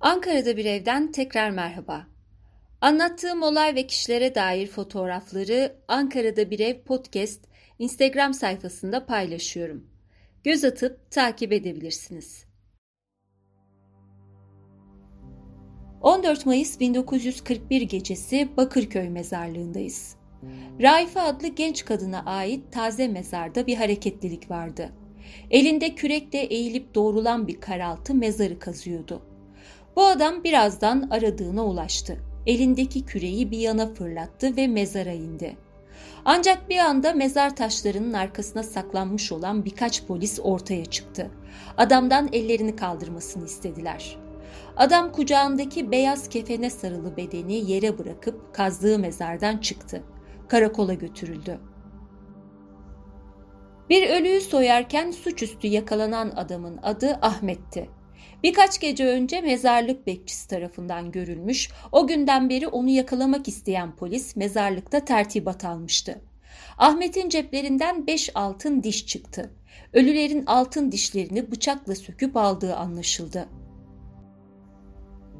Ankara'da bir evden tekrar merhaba. Anlattığım olay ve kişilere dair fotoğrafları Ankara'da bir ev podcast Instagram sayfasında paylaşıyorum. Göz atıp takip edebilirsiniz. 14 Mayıs 1941 gecesi Bakırköy mezarlığındayız. Raife adlı genç kadına ait taze mezarda bir hareketlilik vardı. Elinde kürekle eğilip doğrulan bir karaltı mezarı kazıyordu. Bu adam birazdan aradığına ulaştı. Elindeki küreği bir yana fırlattı ve mezara indi. Ancak bir anda mezar taşlarının arkasına saklanmış olan birkaç polis ortaya çıktı. Adamdan ellerini kaldırmasını istediler. Adam kucağındaki beyaz kefene sarılı bedeni yere bırakıp kazdığı mezardan çıktı. Karakola götürüldü. Bir ölüyü soyarken suçüstü yakalanan adamın adı Ahmet'ti. Birkaç gece önce mezarlık bekçisi tarafından görülmüş, o günden beri onu yakalamak isteyen polis mezarlıkta tertibat almıştı. Ahmet'in ceplerinden beş altın diş çıktı. Ölülerin altın dişlerini bıçakla söküp aldığı anlaşıldı.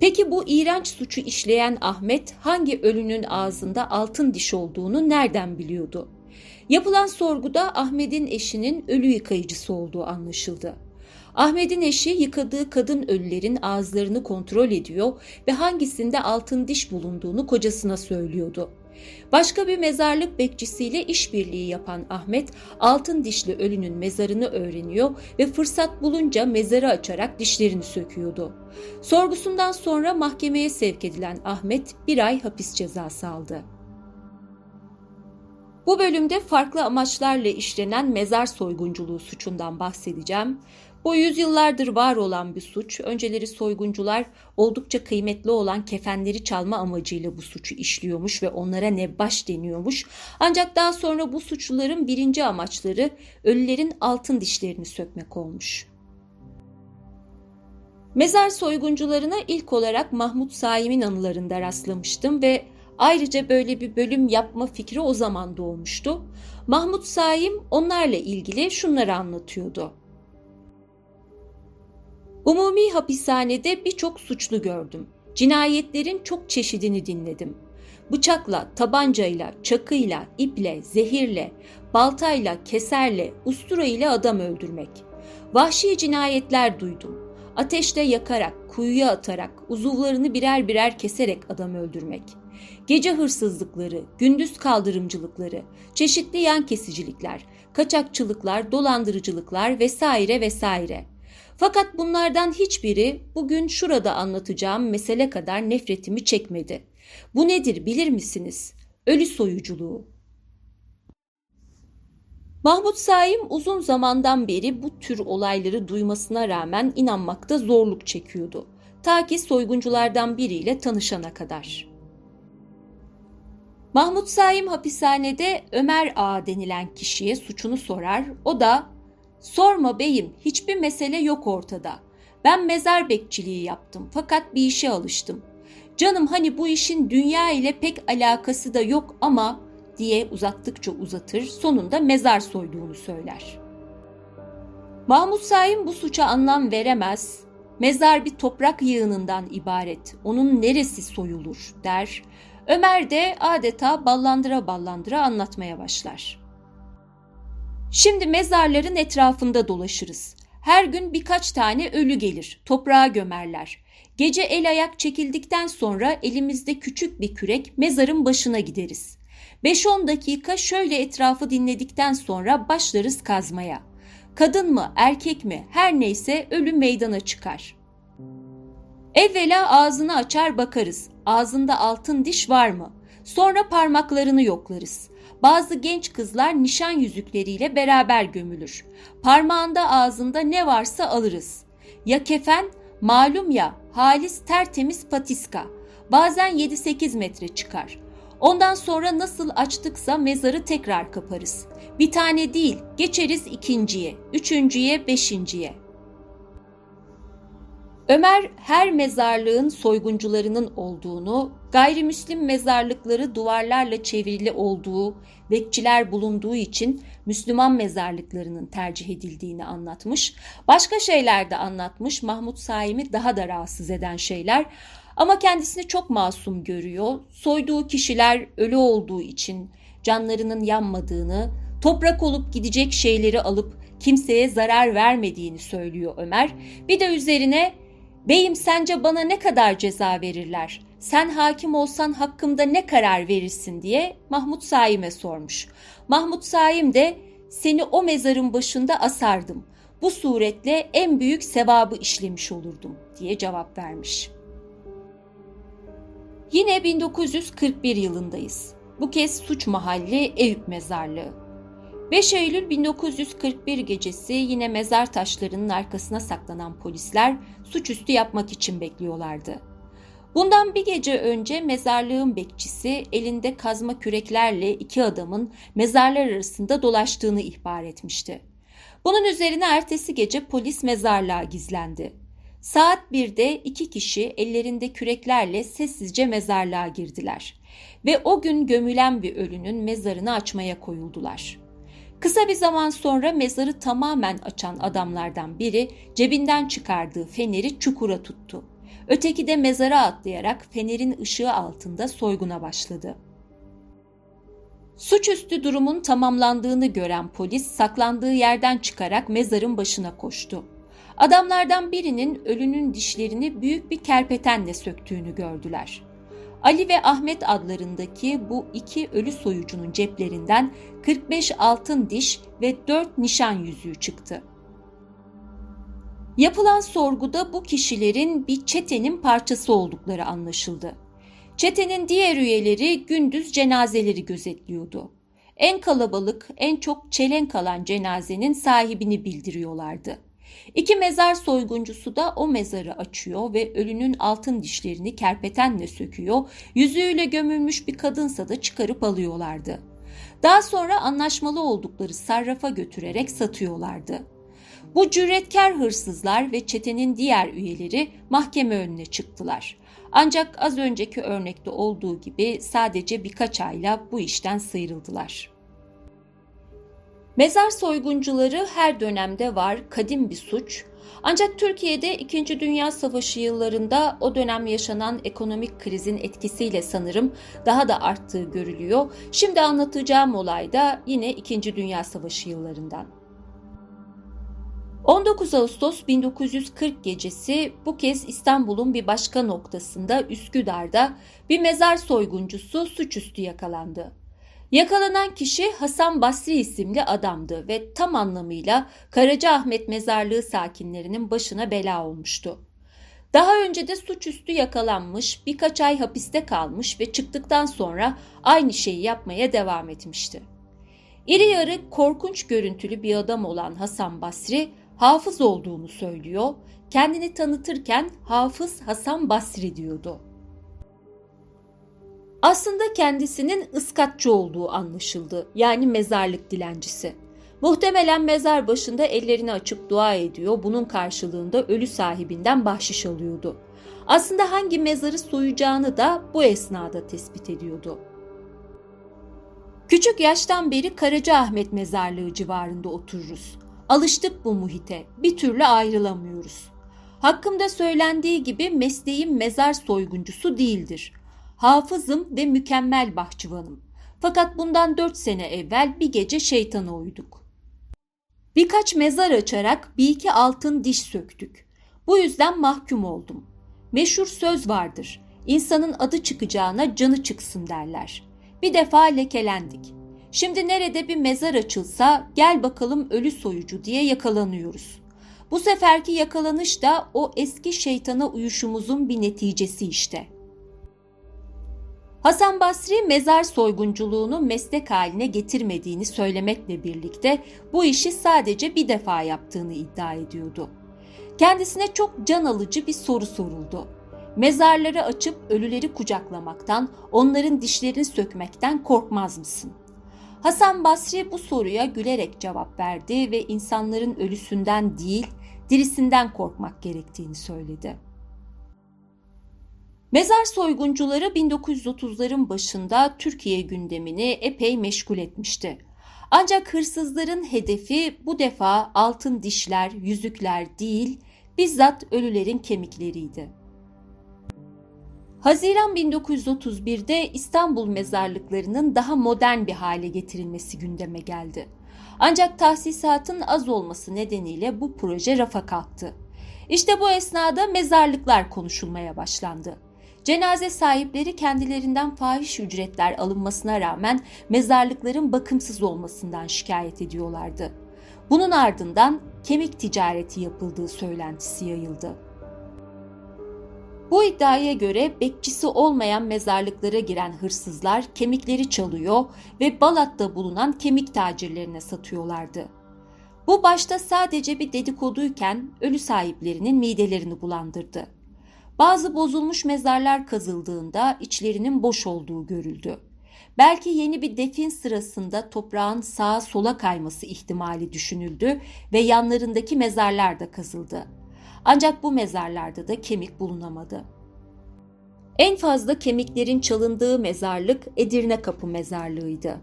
Peki bu iğrenç suçu işleyen Ahmet hangi ölünün ağzında altın diş olduğunu nereden biliyordu? Yapılan sorguda Ahmet'in eşinin ölü yıkayıcısı olduğu anlaşıldı. Ahmet'in eşi yıkadığı kadın ölülerin ağızlarını kontrol ediyor ve hangisinde altın diş bulunduğunu kocasına söylüyordu. Başka bir mezarlık bekçisiyle işbirliği yapan Ahmet, altın dişli ölünün mezarını öğreniyor ve fırsat bulunca mezarı açarak dişlerini söküyordu. Sorgusundan sonra mahkemeye sevk edilen Ahmet bir ay hapis cezası aldı. Bu bölümde farklı amaçlarla işlenen mezar soygunculuğu suçundan bahsedeceğim. Bu yüzyıllardır var olan bir suç. Önceleri soyguncular oldukça kıymetli olan kefenleri çalma amacıyla bu suçu işliyormuş ve onlara nebbaş deniyormuş. Ancak daha sonra bu suçluların birinci amaçları ölülerin altın dişlerini sökmek olmuş. Mezar soyguncularına ilk olarak Mahmut Saim'in anılarında rastlamıştım ve ayrıca böyle bir bölüm yapma fikri o zaman doğmuştu. Mahmut Saim onlarla ilgili şunları anlatıyordu. Umumi hapishanede birçok suçlu gördüm. Cinayetlerin çok çeşidini dinledim. Bıçakla, tabancayla, çakıyla, iple, zehirle, baltayla, keserle, ustura ile adam öldürmek. Vahşi cinayetler duydum. Ateşte yakarak, kuyuya atarak, uzuvlarını birer birer keserek adam öldürmek. Gece hırsızlıkları, gündüz kaldırımcılıkları, çeşitli yan kesicilikler, kaçakçılıklar, dolandırıcılıklar vesaire vesaire. Fakat bunlardan hiçbiri bugün şurada anlatacağım mesele kadar nefretimi çekmedi. Bu nedir bilir misiniz? Ölü soyuculuğu. Mahmut Saim uzun zamandan beri bu tür olayları duymasına rağmen inanmakta zorluk çekiyordu. Ta ki soygunculardan biriyle tanışana kadar. Mahmut Saim hapishanede Ömer Ağa denilen kişiye suçunu sorar. O da Sorma beyim, hiçbir mesele yok ortada. Ben mezar bekçiliği yaptım fakat bir işe alıştım. Canım hani bu işin dünya ile pek alakası da yok ama diye uzattıkça uzatır sonunda mezar soyduğunu söyler. Mahmut Saim bu suça anlam veremez. Mezar bir toprak yığınından ibaret. Onun neresi soyulur der. Ömer de adeta ballandıra ballandıra anlatmaya başlar.'' Şimdi mezarların etrafında dolaşırız. Her gün birkaç tane ölü gelir, toprağa gömerler. Gece el ayak çekildikten sonra elimizde küçük bir kürek mezarın başına gideriz. 5-10 dakika şöyle etrafı dinledikten sonra başlarız kazmaya. Kadın mı, erkek mi, her neyse ölü meydana çıkar. Evvela ağzını açar bakarız. Ağzında altın diş var mı? Sonra parmaklarını yoklarız. Bazı genç kızlar nişan yüzükleriyle beraber gömülür. Parmağında ağzında ne varsa alırız. Ya kefen, malum ya halis tertemiz patiska. Bazen 7-8 metre çıkar. Ondan sonra nasıl açtıksa mezarı tekrar kaparız. Bir tane değil, geçeriz ikinciye, üçüncüye, beşinciye. Ömer her mezarlığın soyguncularının olduğunu, gayrimüslim mezarlıkları duvarlarla çevrili olduğu, bekçiler bulunduğu için Müslüman mezarlıklarının tercih edildiğini anlatmış. Başka şeyler de anlatmış Mahmut Saim'i daha da rahatsız eden şeyler. Ama kendisini çok masum görüyor. Soyduğu kişiler ölü olduğu için canlarının yanmadığını, toprak olup gidecek şeyleri alıp kimseye zarar vermediğini söylüyor Ömer. Bir de üzerine Beyim sence bana ne kadar ceza verirler? Sen hakim olsan hakkımda ne karar verirsin diye Mahmut Saim'e sormuş. Mahmut Saim de seni o mezarın başında asardım. Bu suretle en büyük sevabı işlemiş olurdum diye cevap vermiş. Yine 1941 yılındayız. Bu kez suç mahalli Eyüp Mezarlığı. 5 Eylül 1941 gecesi yine mezar taşlarının arkasına saklanan polisler suçüstü yapmak için bekliyorlardı. Bundan bir gece önce mezarlığın bekçisi elinde kazma küreklerle iki adamın mezarlar arasında dolaştığını ihbar etmişti. Bunun üzerine ertesi gece polis mezarlığa gizlendi. Saat 1'de iki kişi ellerinde küreklerle sessizce mezarlığa girdiler ve o gün gömülen bir ölünün mezarını açmaya koyuldular. Kısa bir zaman sonra mezarı tamamen açan adamlardan biri cebinden çıkardığı feneri çukura tuttu. Öteki de mezara atlayarak fenerin ışığı altında soyguna başladı. Suçüstü durumun tamamlandığını gören polis saklandığı yerden çıkarak mezarın başına koştu. Adamlardan birinin ölünün dişlerini büyük bir kerpetenle söktüğünü gördüler. Ali ve Ahmet adlarındaki bu iki ölü soyucunun ceplerinden 45 altın diş ve 4 nişan yüzüğü çıktı. Yapılan sorguda bu kişilerin bir çetenin parçası oldukları anlaşıldı. Çetenin diğer üyeleri gündüz cenazeleri gözetliyordu. En kalabalık, en çok çelenk kalan cenazenin sahibini bildiriyorlardı. İki mezar soyguncusu da o mezarı açıyor ve ölünün altın dişlerini kerpetenle söküyor, yüzüğüyle gömülmüş bir kadınsa da çıkarıp alıyorlardı. Daha sonra anlaşmalı oldukları sarrafa götürerek satıyorlardı. Bu cüretkar hırsızlar ve çetenin diğer üyeleri mahkeme önüne çıktılar. Ancak az önceki örnekte olduğu gibi sadece birkaç ayla bu işten sıyrıldılar. Mezar soyguncuları her dönemde var, kadim bir suç. Ancak Türkiye'de 2. Dünya Savaşı yıllarında o dönem yaşanan ekonomik krizin etkisiyle sanırım daha da arttığı görülüyor. Şimdi anlatacağım olay da yine 2. Dünya Savaşı yıllarından. 19 Ağustos 1940 gecesi bu kez İstanbul'un bir başka noktasında Üsküdar'da bir mezar soyguncusu suçüstü yakalandı. Yakalanan kişi Hasan Basri isimli adamdı ve tam anlamıyla Karacaahmet mezarlığı sakinlerinin başına bela olmuştu. Daha önce de suçüstü yakalanmış, birkaç ay hapiste kalmış ve çıktıktan sonra aynı şeyi yapmaya devam etmişti. İri yarı korkunç görüntülü bir adam olan Hasan Basri hafız olduğunu söylüyor, kendini tanıtırken Hafız Hasan Basri diyordu. Aslında kendisinin ıskatçı olduğu anlaşıldı. Yani mezarlık dilencisi. Muhtemelen mezar başında ellerini açıp dua ediyor. Bunun karşılığında ölü sahibinden bahşiş alıyordu. Aslında hangi mezarı soyacağını da bu esnada tespit ediyordu. Küçük yaştan beri Karacaahmet mezarlığı civarında otururuz. Alıştık bu muhite. Bir türlü ayrılamıyoruz. Hakkımda söylendiği gibi mesleğim mezar soyguncusu değildir. Hafızım ve mükemmel bahçıvanım. Fakat bundan dört sene evvel bir gece şeytana uyduk. Birkaç mezar açarak bir iki altın diş söktük. Bu yüzden mahkum oldum. Meşhur söz vardır. İnsanın adı çıkacağına canı çıksın derler. Bir defa lekelendik. Şimdi nerede bir mezar açılsa gel bakalım ölü soyucu diye yakalanıyoruz. Bu seferki yakalanış da o eski şeytana uyuşumuzun bir neticesi işte.'' Hasan Basri mezar soygunculuğunu meslek haline getirmediğini söylemekle birlikte bu işi sadece bir defa yaptığını iddia ediyordu. Kendisine çok can alıcı bir soru soruldu. Mezarları açıp ölüleri kucaklamaktan, onların dişlerini sökmekten korkmaz mısın? Hasan Basri bu soruya gülerek cevap verdi ve insanların ölüsünden değil, dirisinden korkmak gerektiğini söyledi. Mezar soyguncuları 1930'ların başında Türkiye gündemini epey meşgul etmişti. Ancak hırsızların hedefi bu defa altın dişler, yüzükler değil, bizzat ölülerin kemikleriydi. Haziran 1931'de İstanbul mezarlıklarının daha modern bir hale getirilmesi gündeme geldi. Ancak tahsisatın az olması nedeniyle bu proje rafa kalktı. İşte bu esnada mezarlıklar konuşulmaya başlandı. Cenaze sahipleri kendilerinden fahiş ücretler alınmasına rağmen mezarlıkların bakımsız olmasından şikayet ediyorlardı. Bunun ardından kemik ticareti yapıldığı söylentisi yayıldı. Bu iddiaya göre bekçisi olmayan mezarlıklara giren hırsızlar kemikleri çalıyor ve Balat'ta bulunan kemik tacirlerine satıyorlardı. Bu başta sadece bir dedikoduyken ölü sahiplerinin midelerini bulandırdı. Bazı bozulmuş mezarlar kazıldığında içlerinin boş olduğu görüldü. Belki yeni bir defin sırasında toprağın sağa sola kayması ihtimali düşünüldü ve yanlarındaki mezarlar da kazıldı. Ancak bu mezarlarda da kemik bulunamadı. En fazla kemiklerin çalındığı mezarlık Edirne Kapı Mezarlığı'ydı.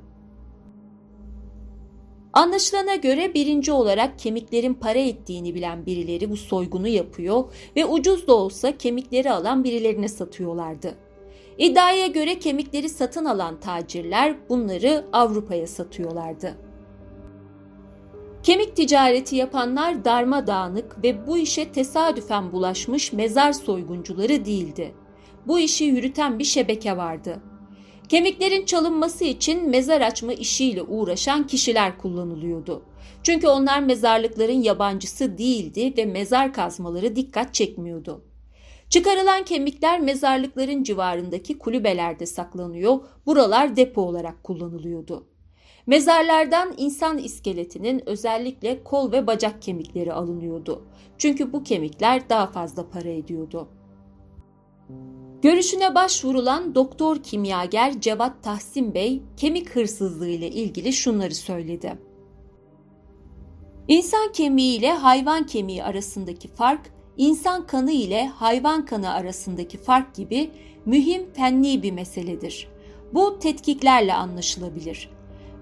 Anlaşılana göre birinci olarak kemiklerin para ettiğini bilen birileri bu soygunu yapıyor ve ucuz da olsa kemikleri alan birilerine satıyorlardı. İddiaya göre kemikleri satın alan tacirler bunları Avrupa'ya satıyorlardı. Kemik ticareti yapanlar darmadağınık ve bu işe tesadüfen bulaşmış mezar soyguncuları değildi. Bu işi yürüten bir şebeke vardı. Kemiklerin çalınması için mezar açma işiyle uğraşan kişiler kullanılıyordu. Çünkü onlar mezarlıkların yabancısı değildi ve mezar kazmaları dikkat çekmiyordu. Çıkarılan kemikler mezarlıkların civarındaki kulübelerde saklanıyor, buralar depo olarak kullanılıyordu. Mezarlardan insan iskeletinin özellikle kol ve bacak kemikleri alınıyordu. Çünkü bu kemikler daha fazla para ediyordu. Görüşüne başvurulan doktor kimyager Cevat Tahsin Bey kemik hırsızlığı ile ilgili şunları söyledi. İnsan kemiği ile hayvan kemiği arasındaki fark, insan kanı ile hayvan kanı arasındaki fark gibi mühim fenni bir meseledir. Bu tetkiklerle anlaşılabilir.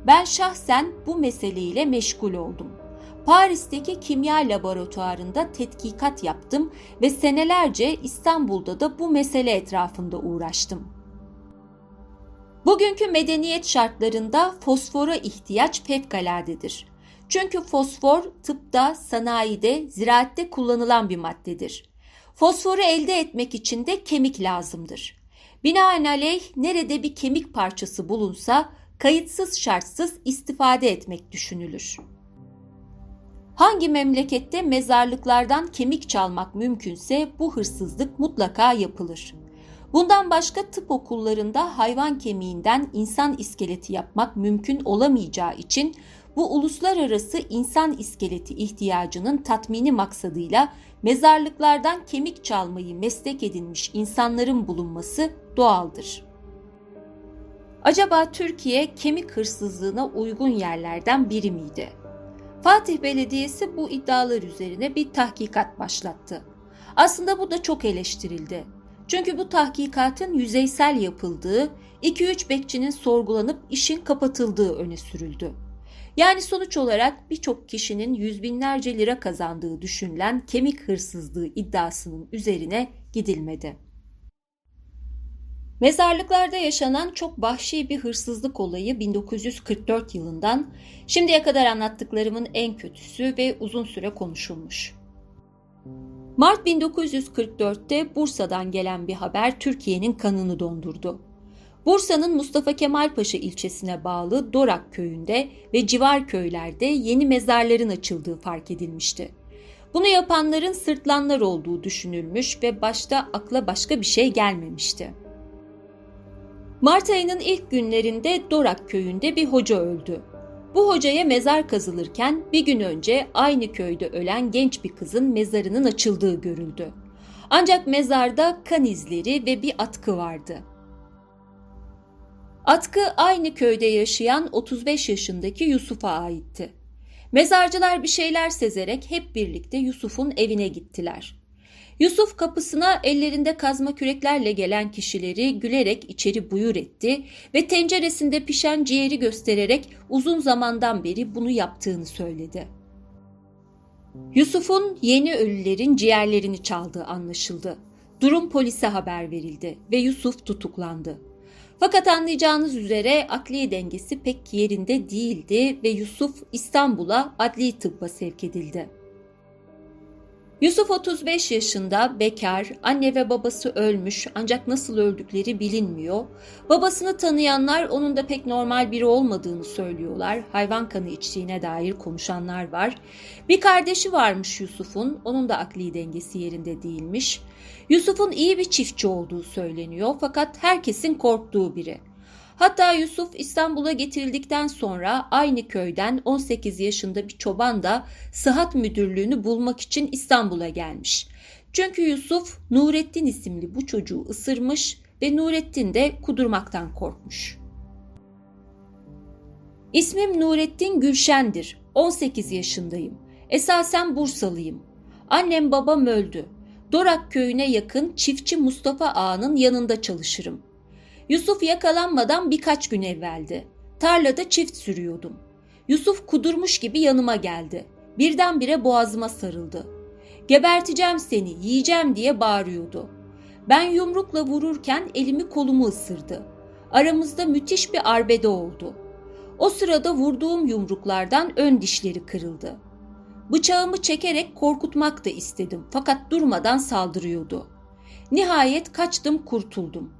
Ben şahsen bu meseleyle meşgul oldum. Paris'teki kimya laboratuvarında tetkikat yaptım ve senelerce İstanbul'da da bu mesele etrafında uğraştım. Bugünkü medeniyet şartlarında fosfora ihtiyaç fevkaladedir. Çünkü fosfor tıpta, sanayide, ziraatte kullanılan bir maddedir. Fosforu elde etmek için de kemik lazımdır. Binaenaleyh nerede bir kemik parçası bulunsa kayıtsız şartsız istifade etmek düşünülür. Hangi memlekette mezarlıklardan kemik çalmak mümkünse bu hırsızlık mutlaka yapılır. Bundan başka tıp okullarında hayvan kemiğinden insan iskeleti yapmak mümkün olamayacağı için bu uluslararası insan iskeleti ihtiyacının tatmini maksadıyla mezarlıklardan kemik çalmayı meslek edinmiş insanların bulunması doğaldır. Acaba Türkiye kemik hırsızlığına uygun yerlerden biri miydi? Fatih Belediyesi bu iddialar üzerine bir tahkikat başlattı. Aslında bu da çok eleştirildi. Çünkü bu tahkikatın yüzeysel yapıldığı, 2-3 bekçinin sorgulanıp işin kapatıldığı öne sürüldü. Yani sonuç olarak birçok kişinin yüz binlerce lira kazandığı düşünülen kemik hırsızlığı iddiasının üzerine gidilmedi. Mezarlıklarda yaşanan çok vahşi bir hırsızlık olayı 1944 yılından şimdiye kadar anlattıklarımın en kötüsü ve uzun süre konuşulmuş. Mart 1944'te Bursa'dan gelen bir haber Türkiye'nin kanını dondurdu. Bursa'nın Mustafa Kemal Paşa ilçesine bağlı Dorak köyünde ve civar köylerde yeni mezarların açıldığı fark edilmişti. Bunu yapanların sırtlanlar olduğu düşünülmüş ve başta akla başka bir şey gelmemişti. Mart ayının ilk günlerinde Dorak köyünde bir hoca öldü. Bu hocaya mezar kazılırken bir gün önce aynı köyde ölen genç bir kızın mezarının açıldığı görüldü. Ancak mezarda kan izleri ve bir atkı vardı. Atkı aynı köyde yaşayan 35 yaşındaki Yusuf'a aitti. Mezarcılar bir şeyler sezerek hep birlikte Yusuf'un evine gittiler. Yusuf kapısına ellerinde kazma küreklerle gelen kişileri gülerek içeri buyur etti ve tenceresinde pişen ciğeri göstererek uzun zamandan beri bunu yaptığını söyledi. Yusuf'un yeni ölülerin ciğerlerini çaldığı anlaşıldı. Durum polise haber verildi ve Yusuf tutuklandı. Fakat anlayacağınız üzere akli dengesi pek yerinde değildi ve Yusuf İstanbul'a adli tıbba sevk edildi. Yusuf 35 yaşında, bekar, anne ve babası ölmüş ancak nasıl öldükleri bilinmiyor. Babasını tanıyanlar onun da pek normal biri olmadığını söylüyorlar. Hayvan kanı içtiğine dair konuşanlar var. Bir kardeşi varmış Yusuf'un, onun da akli dengesi yerinde değilmiş. Yusuf'un iyi bir çiftçi olduğu söyleniyor fakat herkesin korktuğu biri. Hatta Yusuf İstanbul'a getirildikten sonra aynı köyden 18 yaşında bir çoban da sıhhat müdürlüğünü bulmak için İstanbul'a gelmiş. Çünkü Yusuf Nurettin isimli bu çocuğu ısırmış ve Nurettin de kudurmaktan korkmuş. İsmim Nurettin Gülşen'dir. 18 yaşındayım. Esasen Bursalıyım. Annem babam öldü. Dorak köyüne yakın çiftçi Mustafa Ağa'nın yanında çalışırım. Yusuf yakalanmadan birkaç gün evveldi. Tarlada çift sürüyordum. Yusuf kudurmuş gibi yanıma geldi. Birdenbire boğazıma sarıldı. Geberteceğim seni, yiyeceğim diye bağırıyordu. Ben yumrukla vururken elimi kolumu ısırdı. Aramızda müthiş bir arbede oldu. O sırada vurduğum yumruklardan ön dişleri kırıldı. Bıçağımı çekerek korkutmak da istedim fakat durmadan saldırıyordu. Nihayet kaçtım kurtuldum.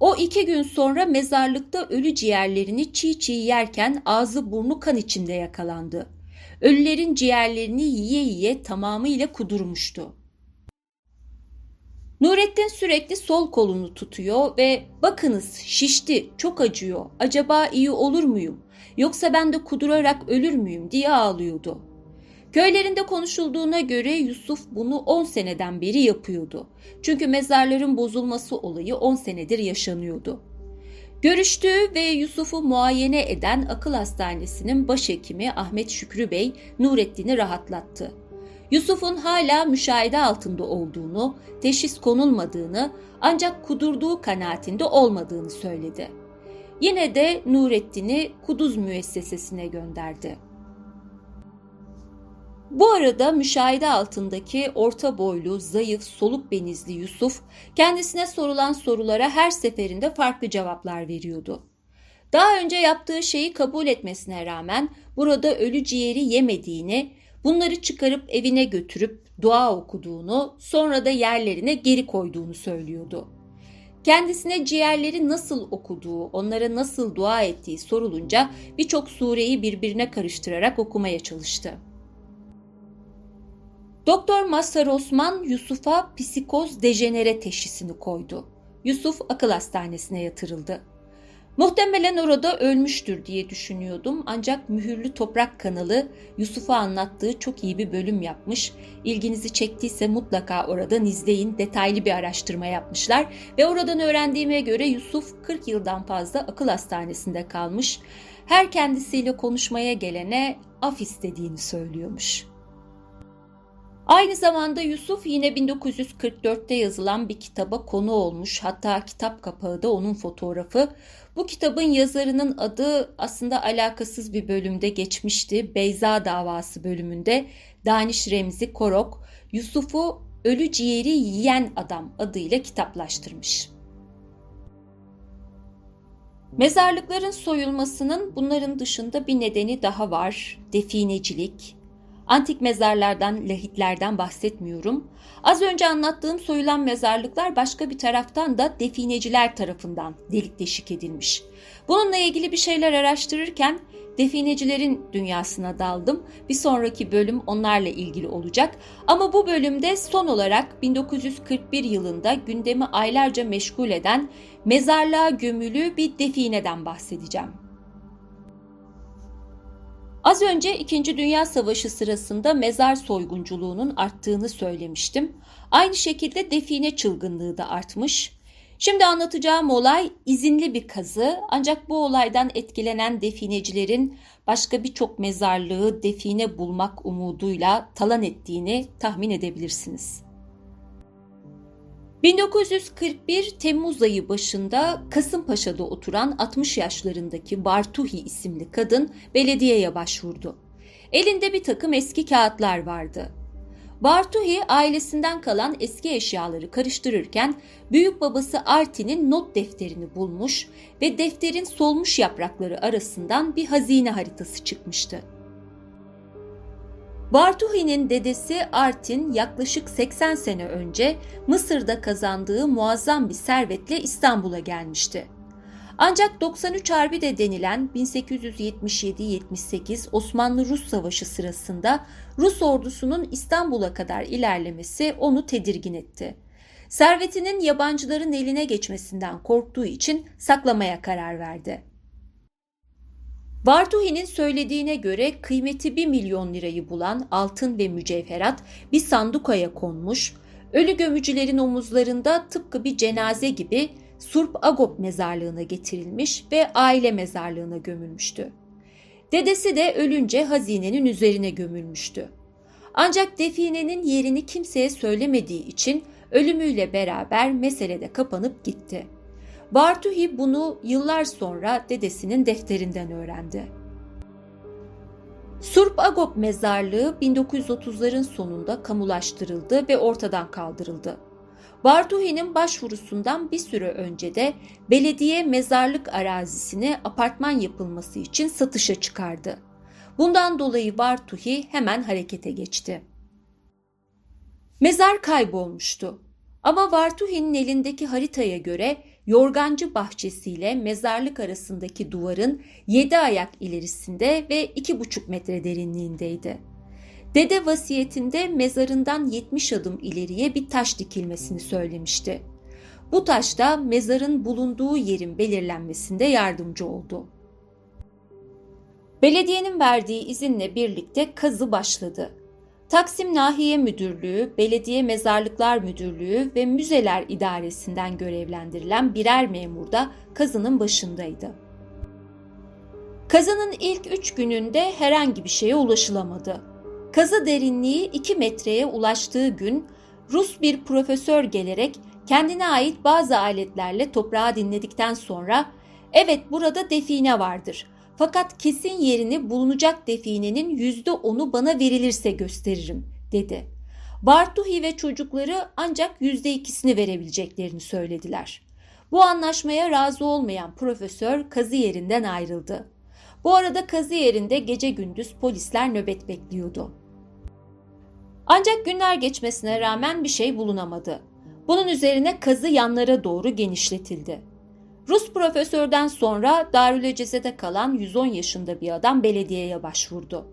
O iki gün sonra mezarlıkta ölü ciğerlerini çiğ çiğ yerken ağzı burnu kan içinde yakalandı. Ölülerin ciğerlerini yiye yiye tamamıyla kudurmuştu. Nurettin sürekli sol kolunu tutuyor ve bakınız şişti, çok acıyor, acaba iyi olur muyum, yoksa ben de kudurarak ölür müyüm diye ağlıyordu. Köylerinde konuşulduğuna göre Yusuf bunu 10 seneden beri yapıyordu. Çünkü mezarların bozulması olayı 10 senedir yaşanıyordu. Görüştüğü ve Yusuf'u muayene eden akıl hastanesinin başhekimi Ahmet Şükrü Bey Nurettin'i rahatlattı. Yusuf'un hala müşahede altında olduğunu, teşhis konulmadığını ancak kudurduğu kanaatinde olmadığını söyledi. Yine de Nurettin'i Kuduz müessesesine gönderdi. Bu arada müşahede altındaki orta boylu, zayıf, soluk benizli Yusuf kendisine sorulan sorulara her seferinde farklı cevaplar veriyordu. Daha önce yaptığı şeyi kabul etmesine rağmen burada ölü ciğeri yemediğini, bunları çıkarıp evine götürüp dua okuduğunu, sonra da yerlerine geri koyduğunu söylüyordu. Kendisine ciğerleri nasıl okuduğu, onlara nasıl dua ettiği sorulunca birçok sureyi birbirine karıştırarak okumaya çalıştı. Doktor Mazhar Osman Yusuf'a psikoz dejenere teşhisini koydu. Yusuf akıl hastanesine yatırıldı. Muhtemelen orada ölmüştür diye düşünüyordum ancak mühürlü toprak kanalı Yusuf'a anlattığı çok iyi bir bölüm yapmış. İlginizi çektiyse mutlaka oradan izleyin. Detaylı bir araştırma yapmışlar ve oradan öğrendiğime göre Yusuf 40 yıldan fazla akıl hastanesinde kalmış. Her kendisiyle konuşmaya gelene af istediğini söylüyormuş. Aynı zamanda Yusuf yine 1944'te yazılan bir kitaba konu olmuş. Hatta kitap kapağı da onun fotoğrafı. Bu kitabın yazarının adı aslında alakasız bir bölümde geçmişti. Beyza davası bölümünde Daniş Remzi Korok Yusuf'u ölü ciğeri yiyen adam adıyla kitaplaştırmış. Mezarlıkların soyulmasının bunların dışında bir nedeni daha var. Definecilik, Antik mezarlardan, lahitlerden bahsetmiyorum. Az önce anlattığım soyulan mezarlıklar başka bir taraftan da defineciler tarafından delik deşik edilmiş. Bununla ilgili bir şeyler araştırırken definecilerin dünyasına daldım. Bir sonraki bölüm onlarla ilgili olacak. Ama bu bölümde son olarak 1941 yılında gündemi aylarca meşgul eden mezarlığa gömülü bir defineden bahsedeceğim. Az önce 2. Dünya Savaşı sırasında mezar soygunculuğunun arttığını söylemiştim. Aynı şekilde define çılgınlığı da artmış. Şimdi anlatacağım olay izinli bir kazı ancak bu olaydan etkilenen definecilerin başka birçok mezarlığı define bulmak umuduyla talan ettiğini tahmin edebilirsiniz. 1941 Temmuz ayı başında Kasımpaşa'da oturan 60 yaşlarındaki Bartuhi isimli kadın belediyeye başvurdu. Elinde bir takım eski kağıtlar vardı. Bartuhi ailesinden kalan eski eşyaları karıştırırken büyük babası Artin'in not defterini bulmuş ve defterin solmuş yaprakları arasından bir hazine haritası çıkmıştı. Bartuhi'nin dedesi Artin yaklaşık 80 sene önce Mısır'da kazandığı muazzam bir servetle İstanbul'a gelmişti. Ancak 93 Harbi de denilen 1877-78 Osmanlı-Rus Savaşı sırasında Rus ordusunun İstanbul'a kadar ilerlemesi onu tedirgin etti. Servetinin yabancıların eline geçmesinden korktuğu için saklamaya karar verdi. Bartuhi'nin söylediğine göre kıymeti 1 milyon lirayı bulan altın ve mücevherat bir sandukaya konmuş, ölü gömücülerin omuzlarında tıpkı bir cenaze gibi Surp Agop mezarlığına getirilmiş ve aile mezarlığına gömülmüştü. Dedesi de ölünce hazinenin üzerine gömülmüştü. Ancak definenin yerini kimseye söylemediği için ölümüyle beraber meselede kapanıp gitti. Bartuhi bunu yıllar sonra dedesinin defterinden öğrendi. Surp Agop mezarlığı 1930'ların sonunda kamulaştırıldı ve ortadan kaldırıldı. Bartuhi'nin başvurusundan bir süre önce de belediye mezarlık arazisini apartman yapılması için satışa çıkardı. Bundan dolayı Bartuhi hemen harekete geçti. Mezar kaybolmuştu. Ama Vartuhi'nin elindeki haritaya göre yorgancı bahçesiyle mezarlık arasındaki duvarın 7 ayak ilerisinde ve 2,5 metre derinliğindeydi. Dede vasiyetinde mezarından 70 adım ileriye bir taş dikilmesini söylemişti. Bu taş da mezarın bulunduğu yerin belirlenmesinde yardımcı oldu. Belediyenin verdiği izinle birlikte kazı başladı. Taksim Nahiye Müdürlüğü, Belediye Mezarlıklar Müdürlüğü ve Müzeler İdaresi'nden görevlendirilen birer memur da kazının başındaydı. Kazının ilk üç gününde herhangi bir şeye ulaşılamadı. Kazı derinliği 2 metreye ulaştığı gün Rus bir profesör gelerek kendine ait bazı aletlerle toprağı dinledikten sonra evet burada define vardır fakat kesin yerini bulunacak definenin yüzde onu bana verilirse gösteririm dedi. Bartuhi ve çocukları ancak yüzde ikisini verebileceklerini söylediler. Bu anlaşmaya razı olmayan profesör kazı yerinden ayrıldı. Bu arada kazı yerinde gece gündüz polisler nöbet bekliyordu. Ancak günler geçmesine rağmen bir şey bulunamadı. Bunun üzerine kazı yanlara doğru genişletildi. Rus profesörden sonra Darüleceze'de kalan 110 yaşında bir adam belediyeye başvurdu.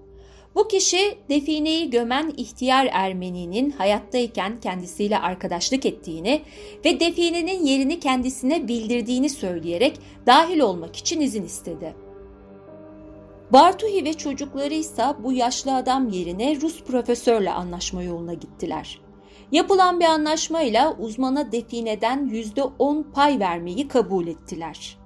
Bu kişi defineyi gömen ihtiyar Ermeni'nin hayattayken kendisiyle arkadaşlık ettiğini ve definenin yerini kendisine bildirdiğini söyleyerek dahil olmak için izin istedi. Bartuhi ve çocukları ise bu yaşlı adam yerine Rus profesörle anlaşma yoluna gittiler. Yapılan bir anlaşmayla uzmana defineden %10 pay vermeyi kabul ettiler.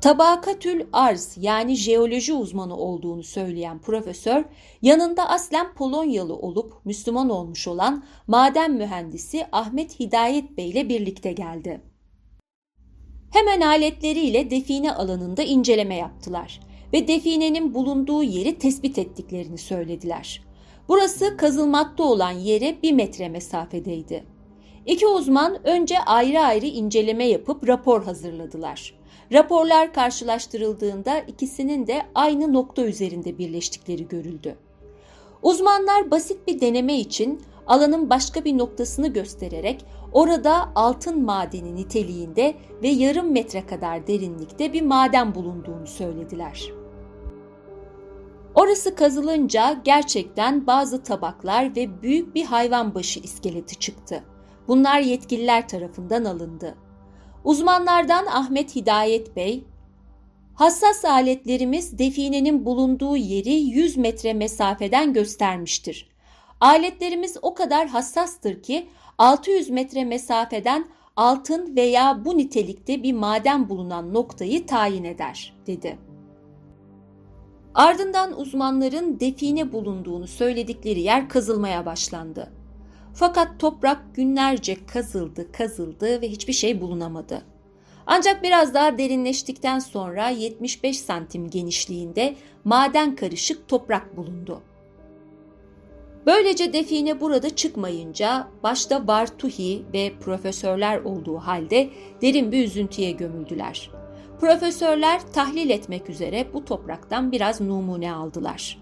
Tabakatül arz yani jeoloji uzmanı olduğunu söyleyen profesör yanında aslen Polonyalı olup Müslüman olmuş olan maden mühendisi Ahmet Hidayet Bey ile birlikte geldi. Hemen aletleriyle define alanında inceleme yaptılar ve definenin bulunduğu yeri tespit ettiklerini söylediler. Burası kazılmakta olan yere bir metre mesafedeydi. İki uzman önce ayrı ayrı inceleme yapıp rapor hazırladılar. Raporlar karşılaştırıldığında ikisinin de aynı nokta üzerinde birleştikleri görüldü. Uzmanlar basit bir deneme için alanın başka bir noktasını göstererek orada altın madeni niteliğinde ve yarım metre kadar derinlikte bir maden bulunduğunu söylediler. Orası kazılınca gerçekten bazı tabaklar ve büyük bir hayvan başı iskeleti çıktı. Bunlar yetkililer tarafından alındı. Uzmanlardan Ahmet Hidayet Bey, hassas aletlerimiz definenin bulunduğu yeri 100 metre mesafeden göstermiştir. Aletlerimiz o kadar hassastır ki 600 metre mesafeden altın veya bu nitelikte bir maden bulunan noktayı tayin eder, dedi. Ardından uzmanların define bulunduğunu söyledikleri yer kazılmaya başlandı. Fakat toprak günlerce kazıldı, kazıldı ve hiçbir şey bulunamadı. Ancak biraz daha derinleştikten sonra 75 santim genişliğinde maden karışık toprak bulundu. Böylece define burada çıkmayınca başta Bartuhi ve profesörler olduğu halde derin bir üzüntüye gömüldüler. Profesörler tahlil etmek üzere bu topraktan biraz numune aldılar.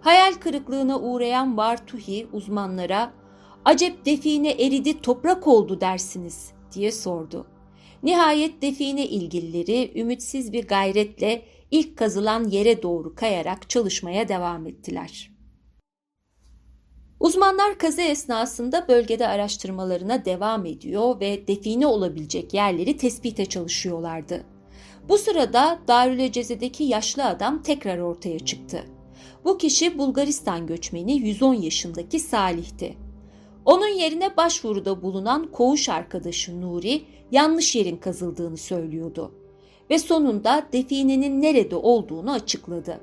Hayal kırıklığına uğrayan Bartuhi uzmanlara acep define eridi toprak oldu dersiniz diye sordu. Nihayet define ilgilileri ümitsiz bir gayretle ilk kazılan yere doğru kayarak çalışmaya devam ettiler. Uzmanlar kazı esnasında bölgede araştırmalarına devam ediyor ve define olabilecek yerleri tespite çalışıyorlardı. Bu sırada Darüleceze'deki yaşlı adam tekrar ortaya çıktı. Bu kişi Bulgaristan göçmeni 110 yaşındaki Salih'ti. Onun yerine başvuruda bulunan koğuş arkadaşı Nuri yanlış yerin kazıldığını söylüyordu ve sonunda definenin nerede olduğunu açıkladı.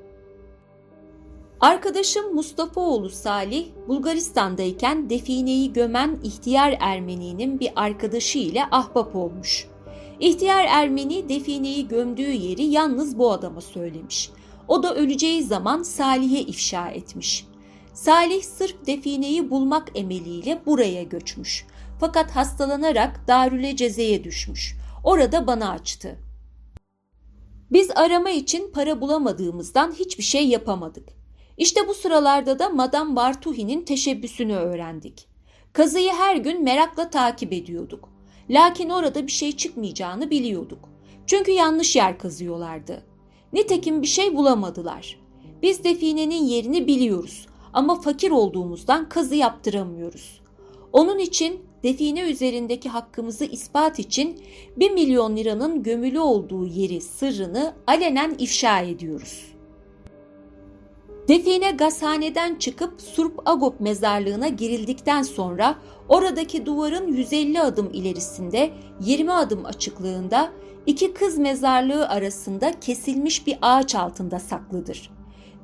Arkadaşım Mustafaoğlu Salih, Bulgaristan'dayken defineyi gömen ihtiyar Ermeni'nin bir arkadaşı ile ahbap olmuş. İhtiyar Ermeni defineyi gömdüğü yeri yalnız bu adama söylemiş. O da öleceği zaman Salih'e ifşa etmiş. Salih sırf defineyi bulmak emeliyle buraya göçmüş. Fakat hastalanarak Darüle Ceze'ye düşmüş. Orada bana açtı. Biz arama için para bulamadığımızdan hiçbir şey yapamadık. İşte bu sıralarda da Madame Bartuhi'nin teşebbüsünü öğrendik. Kazıyı her gün merakla takip ediyorduk. Lakin orada bir şey çıkmayacağını biliyorduk. Çünkü yanlış yer kazıyorlardı. Nitekim bir şey bulamadılar. Biz definenin yerini biliyoruz ama fakir olduğumuzdan kazı yaptıramıyoruz. Onun için define üzerindeki hakkımızı ispat için 1 milyon liranın gömülü olduğu yeri sırrını alenen ifşa ediyoruz.'' Define gazhaneden çıkıp Surp Agop mezarlığına girildikten sonra oradaki duvarın 150 adım ilerisinde 20 adım açıklığında iki kız mezarlığı arasında kesilmiş bir ağaç altında saklıdır.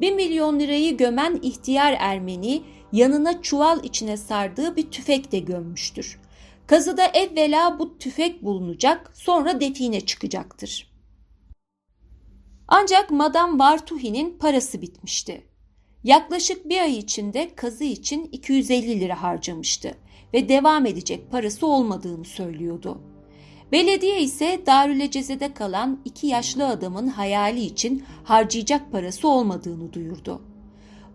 1 milyon lirayı gömen ihtiyar Ermeni yanına çuval içine sardığı bir tüfek de gömmüştür. Kazıda evvela bu tüfek bulunacak sonra define çıkacaktır. Ancak Madame Vartuhi'nin parası bitmişti. Yaklaşık bir ay içinde kazı için 250 lira harcamıştı ve devam edecek parası olmadığını söylüyordu. Belediye ise Darüleceze'de kalan iki yaşlı adamın hayali için harcayacak parası olmadığını duyurdu.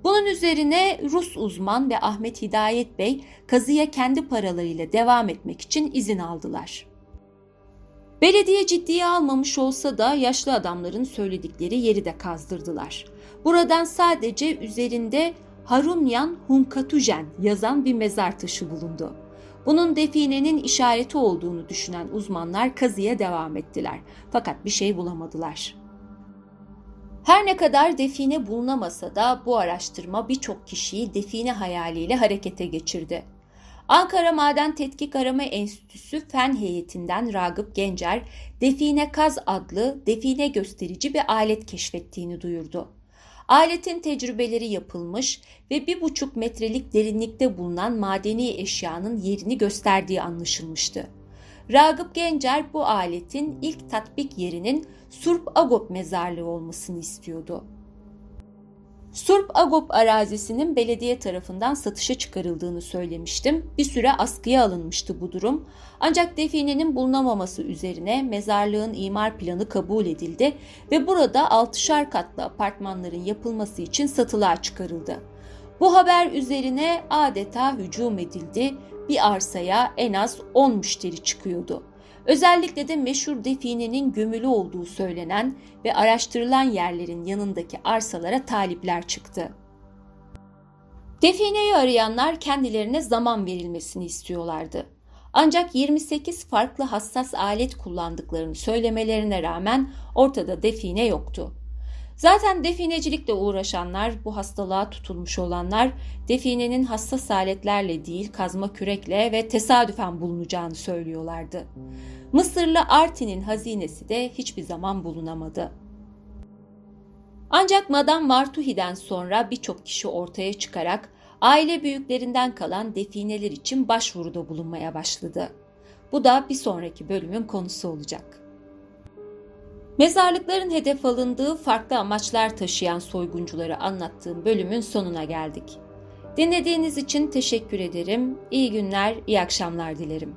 Bunun üzerine Rus uzman ve Ahmet Hidayet Bey kazıya kendi paralarıyla devam etmek için izin aldılar. Belediye ciddiye almamış olsa da yaşlı adamların söyledikleri yeri de kazdırdılar. Buradan sadece üzerinde Harunyan Hunkatujen yazan bir mezar taşı bulundu. Bunun definenin işareti olduğunu düşünen uzmanlar kazıya devam ettiler. Fakat bir şey bulamadılar. Her ne kadar define bulunamasa da bu araştırma birçok kişiyi define hayaliyle harekete geçirdi. Ankara Maden Tetkik Arama Enstitüsü Fen Heyetinden Ragıp Gencer, Define Kaz adlı define gösterici bir alet keşfettiğini duyurdu. Aletin tecrübeleri yapılmış ve bir buçuk metrelik derinlikte bulunan madeni eşyanın yerini gösterdiği anlaşılmıştı. Ragıp Gencer bu aletin ilk tatbik yerinin Surp Agop mezarlığı olmasını istiyordu. Surp Agop arazisinin belediye tarafından satışa çıkarıldığını söylemiştim. Bir süre askıya alınmıştı bu durum. Ancak definenin bulunamaması üzerine mezarlığın imar planı kabul edildi ve burada altışar katlı apartmanların yapılması için satılığa çıkarıldı. Bu haber üzerine adeta hücum edildi. Bir arsaya en az 10 müşteri çıkıyordu. Özellikle de meşhur definenin gömülü olduğu söylenen ve araştırılan yerlerin yanındaki arsalara talipler çıktı. Defineyi arayanlar kendilerine zaman verilmesini istiyorlardı. Ancak 28 farklı hassas alet kullandıklarını söylemelerine rağmen ortada define yoktu. Zaten definecilikle uğraşanlar, bu hastalığa tutulmuş olanlar definenin hassas aletlerle değil kazma kürekle ve tesadüfen bulunacağını söylüyorlardı. Mısırlı Artin'in hazinesi de hiçbir zaman bulunamadı. Ancak Madame Martuhi'den sonra birçok kişi ortaya çıkarak aile büyüklerinden kalan defineler için başvuruda bulunmaya başladı. Bu da bir sonraki bölümün konusu olacak. Mezarlıkların hedef alındığı farklı amaçlar taşıyan soyguncuları anlattığım bölümün sonuna geldik. Dinlediğiniz için teşekkür ederim. İyi günler, iyi akşamlar dilerim.